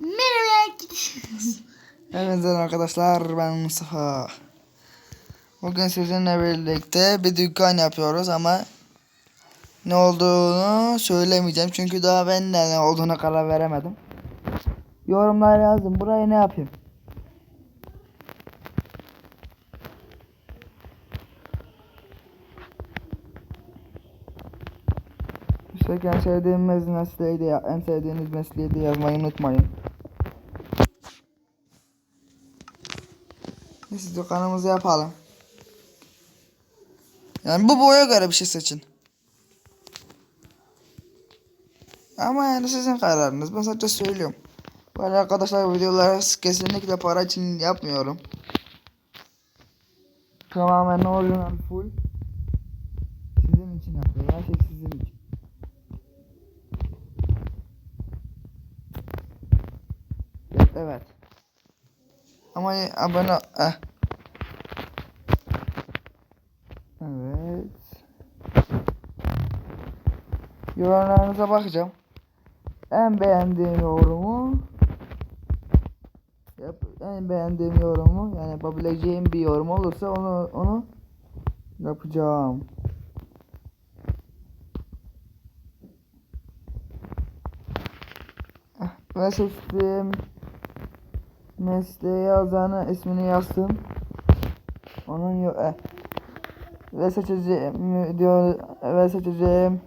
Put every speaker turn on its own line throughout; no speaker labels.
Merhaba gidiyoruz.
Evet arkadaşlar ben Mustafa. Bugün sizinle birlikte bir dükkan yapıyoruz ama ne olduğunu söylemeyeceğim çünkü daha ben de ne olduğuna karar veremedim. Yorumlar yazın. Burayı ne yapayım? İşte en sevdiğim mesleği de en sevdiğiniz mesleği de yazmayı unutmayın. Neyse dükkanımızı yapalım. Yani bu boya göre bir şey seçin. Ama yani sizin kararınız. Ben sadece söylüyorum. Böyle arkadaşlar videoları kesinlikle para için yapmıyorum. Tamamen orijinal full. Sizin için yapıyorum. Her şey sizin için. Evet. Ama abone eh. Evet. Yorumlarınıza bakacağım. En beğendiğim yorumu yap, en beğendiğim yorumu yani yapabileceğim bir yorum olursa onu onu yapacağım. Eh, Ve seçtiğim mesleği yazanı ismini yazsın. Onun yok. Eh. Ve seçeceğim video ve seçeceğim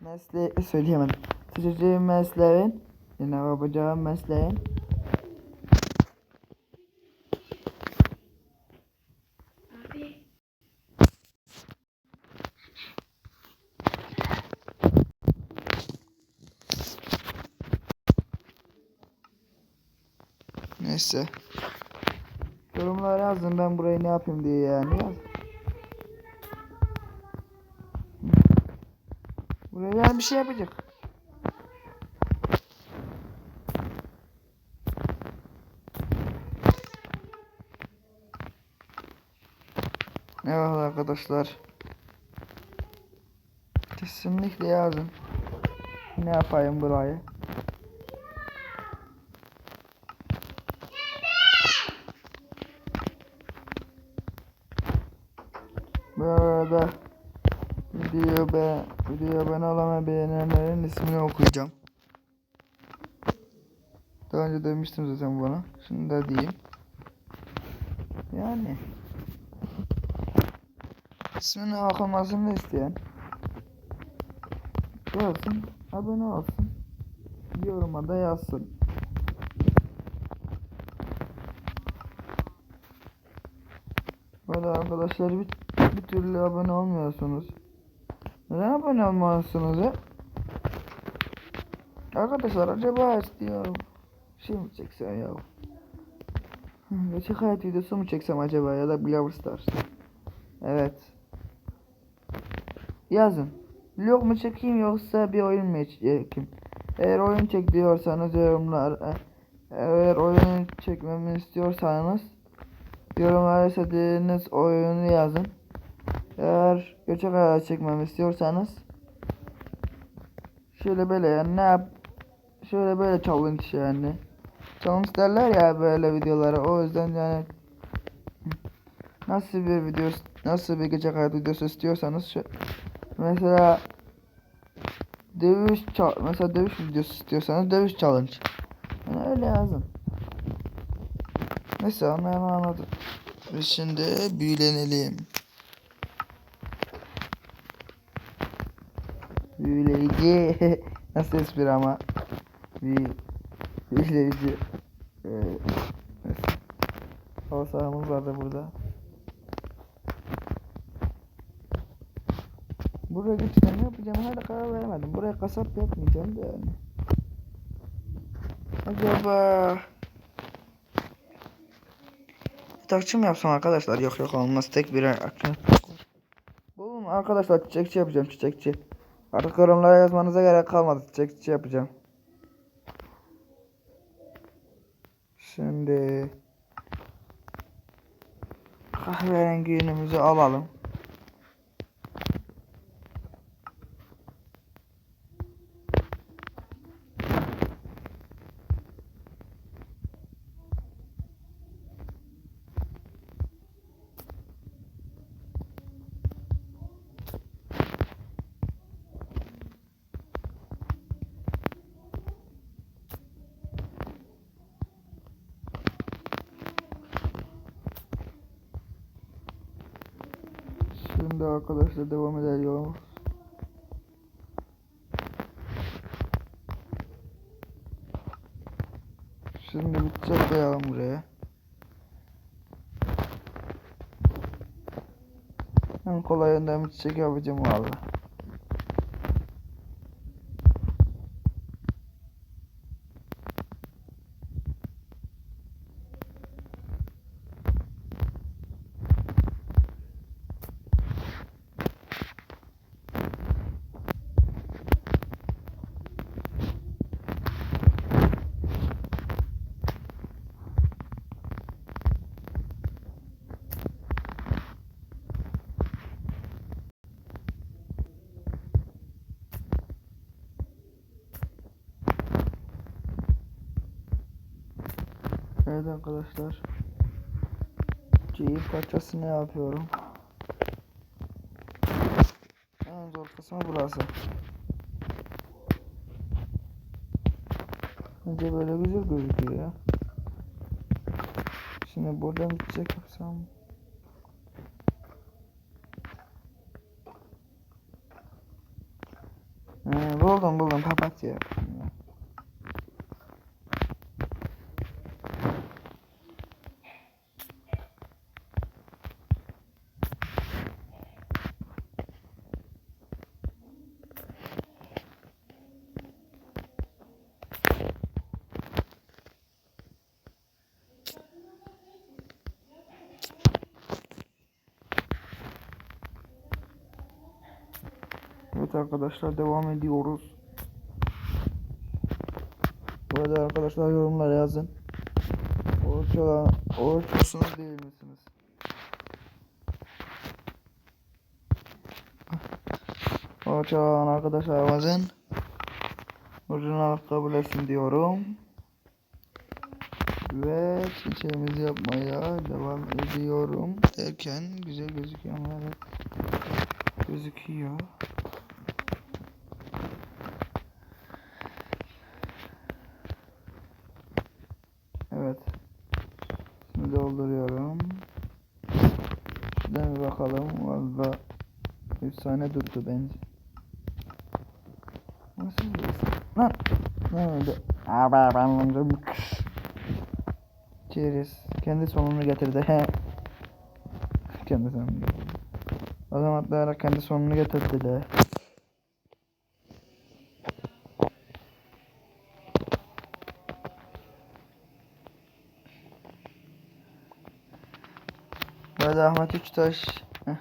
mesleği söyleyemedim. Seçeceğim mesleğin yine yapacağım mesleğin
Abi.
Neyse. Yorumlara yazın ben burayı ne yapayım diye yani yaz. Buraya yani bir şey yapacak. Evet arkadaşlar. Kesinlikle yazın. Ne yapayım burayı? Bu arada video be video abone olan ve beğenenlerin ismini okuyacağım. Daha önce demiştim zaten bunu. Şimdi de diyeyim. Yani ismini okunmasını isteyen yazsın, abone olsun. Yoruma da yazsın. Böyle arkadaşlar bir, bir türlü abone olmuyorsunuz. Neden abone olmuyorsunuz ya? Arkadaşlar acaba istiyorum. Şey mi çeksem ya? Hı, Gerçek hayat videosu mu çeksem acaba ya da Brawl Stars? Evet. Yazın. Vlog mu çekeyim yoksa bir oyun mu çekeyim? Eğer oyun çek diyorsanız yorumlar e, eğer oyun çekmemi istiyorsanız yorumlara istediğiniz oyunu yazın. Eğer gerçek hayat çekmemi istiyorsanız şöyle böyle yani ne yap şöyle böyle challenge yani. Challenge derler ya böyle videolara o yüzden yani nasıl bir video nasıl bir gerçek hayat videosu istiyorsanız şu mesela dövüş mesela dövüş videosu istiyorsanız dövüş challenge. Yani öyle yazın. Neyse anlayan anladı biz şimdi büyülenelim Büyüleyici. Nasıl espri ama. Büyü... Büyüleyici. Ee, neyse. Hava sahamız vardı burada. Buraya geçten ne yapacağım hala karar veremedim. Buraya kasap yapmayacağım da yani. Acaba... Takçı mı yapsam arkadaşlar? Yok yok olmaz. Tek bir aklım. Oğlum arkadaşlar çiçekçi yapacağım çiçekçi. Artık yorumlara yazmanıza gerek kalmadı. Çiçekçi yapacağım. Şimdi kahverengi yünümüzü alalım. Şimdi arkadaşlar devam ediyoruz. Şimdi bitecek koyalım buraya. En kolayından bitecek yapacağım valla. Evet arkadaşlar. Ceyip parçasını yapıyorum. En zor kısmı burası. Bence böyle güzel gözüküyor ya. Şimdi buradan bitecek yapsam. Ee, buldum buldum papatya. yaptım ya. Evet arkadaşlar devam ediyoruz. Bu arada arkadaşlar yorumlara yazın. Oruç olan, oruç musunuz değil misiniz? Oruç olan arkadaşlarımızın orucunu kabul etsin diyorum. Ve çiçeğimizi yapmaya devam ediyorum. Derken güzel gözüküyor ama evet. Gözüküyor. Evet. Şimdi dolduruyorum. Şuradan bir bakalım. Valla efsane durdu bence. Nasıl Lan! Ne oldu? Abi ben Cheers. Kendi sonunu getirdi. He. kendi sonunu getirdi. Zaman atlayarak kendi sonunu getirdi de. Böyle Ahmet Üçtaş Heh.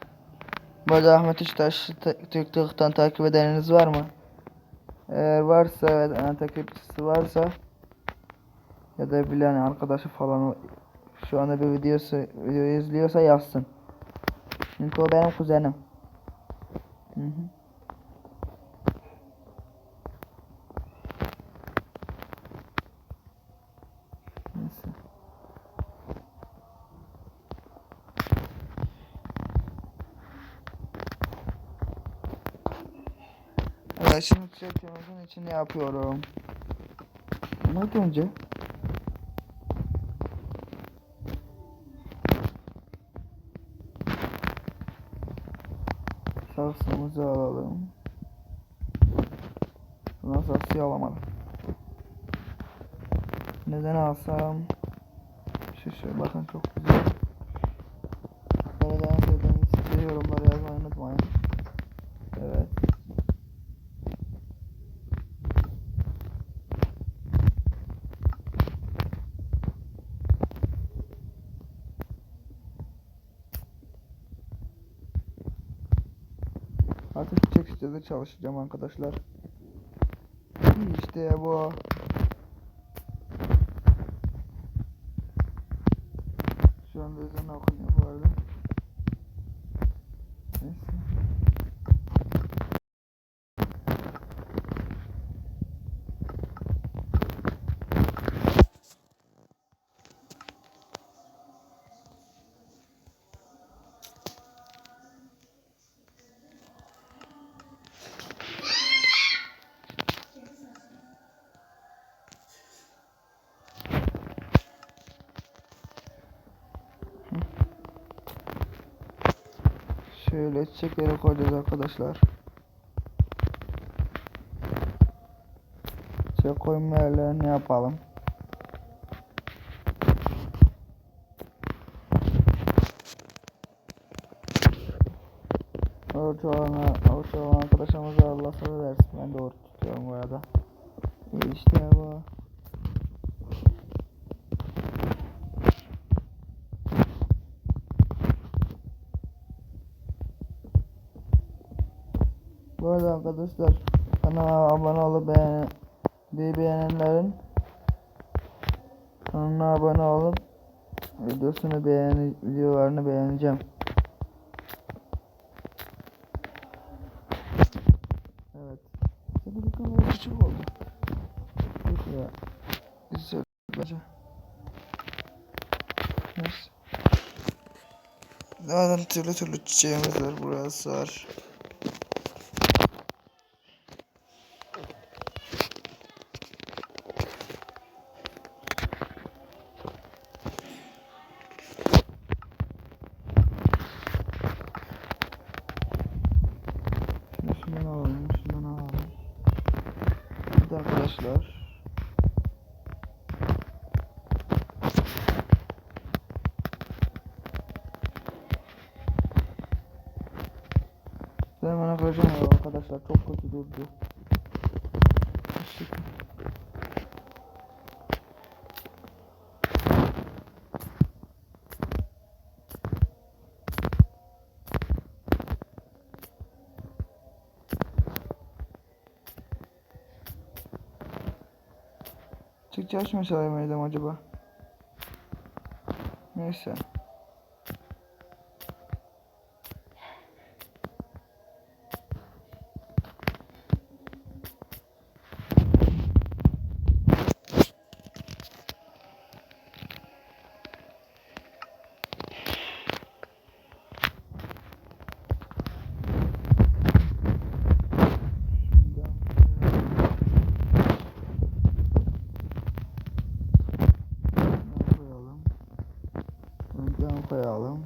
Böyle Ahmet Üçtaş TikTok'tan takip edeniniz var mı? Eğer varsa yani takipçisi varsa ya da bilen arkadaşı falan şu anda bir videosu videoyu izliyorsa yazsın. Çünkü o benim kuzenim. Hı hı. Neyse. Şimdi çekimizin içini yapıyorum. Ne önce? Saksımızı alalım. Buna saksı alamadım. Neden alsam? Şu şu bakın çok güzel. Böyle devam edelim. Size yorumları yazmayı unutmayın. Evet. Artık çiçek sitede çalışacağım arkadaşlar. İşte bu. Şöyle çiçekleri koyacağız arkadaşlar. Çiçek koyma yerlerini yapalım. Orta olan, orta olan arkadaşımıza Allah sabır versin. Ben doğru tutuyorum bu arada. İşte bu. Bu arada arkadaşlar kanala abone olup beğen bir beğenenlerin kanalına abone olup videosunu beğeni videolarını beğeneceğim. Evet. Tabii kanal küçük oldu. Yok ya. Güzel bence. Neyse. Zaten türlü türlü çiçeğimiz var. Burası var. Şunu şundan alalım, şundan alalım. Bir de arkadaşlar. Ben bana koyacağım ya arkadaşlar çok kötü durdu. Türkçe açmasaydım mıydım acaba? Neyse. koyalım. Bundan koyalım.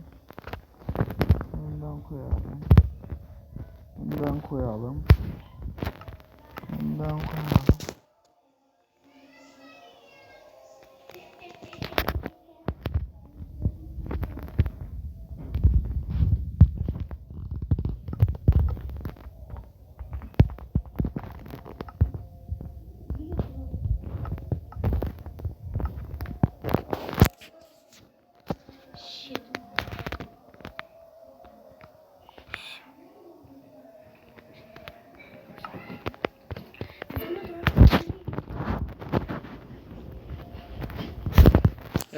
Bundan koyalım. Bundan koyalım. Bundan koyalım.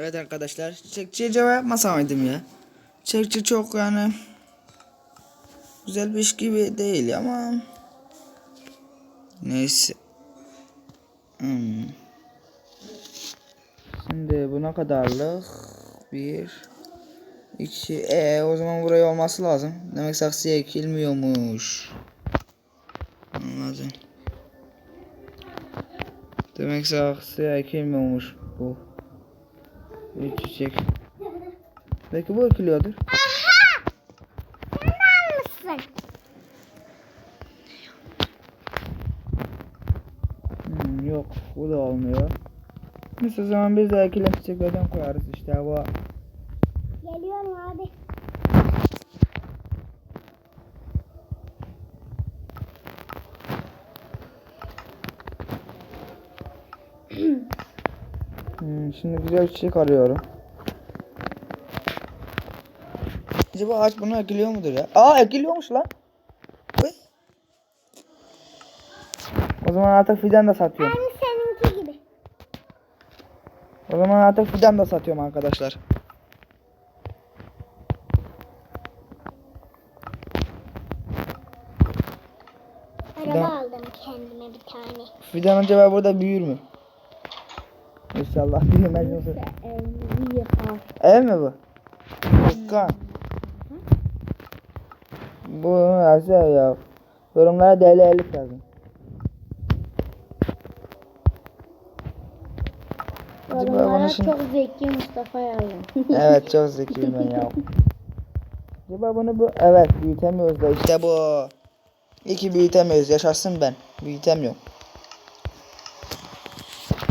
Evet arkadaşlar. Çiçekçiye cevap yapmasaydım ya. Çiçekçi çok yani güzel bir iş gibi değil ama neyse. Hmm. Şimdi buna kadarlık bir iki e o zaman buraya olması lazım. Demek saksıya ekilmiyormuş. Anladım. Demek saksıya ekilmiyormuş bu. Bir çiçek. Belki bu ekiliyordur.
mısın?
Hmm, yok bu da olmuyor. Neyse zaman biz de ekilen çiçeklerden koyarız işte bu.
Geliyorum abi.
Hmm, şimdi güzel bir çiçek arıyorum. Acaba ağaç bunu ekiliyor mudur ya? Aa ekiliyormuş lan. O zaman artık fidan da satıyorum.
Aynı seninki gibi.
O zaman artık fidan da satıyorum arkadaşlar.
Araba aldım kendime bir tane.
Fidan acaba burada büyür mü? İnşallah yoksa.
Evli yapar.
Ev mi bu? Dükkan. Bu nasıl ev ya? Yorumlara deli elif yazın. Acaba için...
çok zeki Mustafa yazdım.
Evet çok zekiyim ben ya. Acaba bunu bu evet büyütemiyoruz da işte bu. İyi ki büyütemiyoruz. Yaşasın ben. Büyütemiyorum.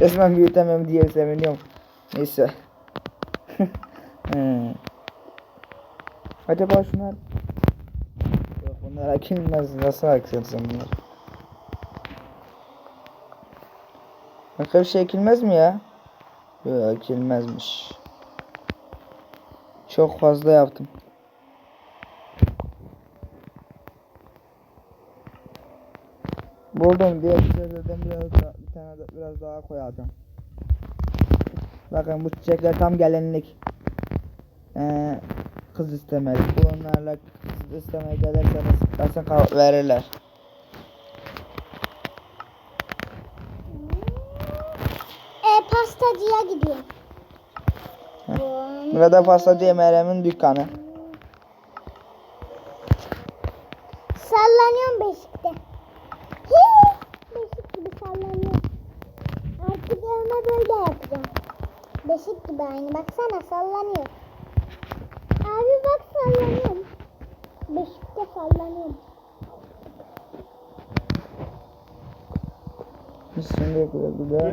Resmen büyütemem diye seviniyorum. Neyse. hmm. Acaba şunlar Yok bunlar akılmaz. Nasıl akılsın bunlar? Başka bir şey ekilmez mi ya? Yok ekilmezmiş. Çok fazla yaptım. Buldum diğer çiçeklerden biraz daha, bir tane de, biraz daha koyacağım. Bakın bu çiçekler tam gelinlik. Ee, kız istemeli. Bunlarla kız istemeye gelirseniz kesin verirler.
E, pastacıya gidiyorum.
Burada pastacı Meryem'in dükkanı.
Sallanıyorum beşikte. Hii, Beşik gibi sallanıyorum. Artık evime böyle yapacağım. Aynı. Baksana sallanıyor. Abi bak sallanıyorum. Beşikte sallanıyorum.
Şimdi buraya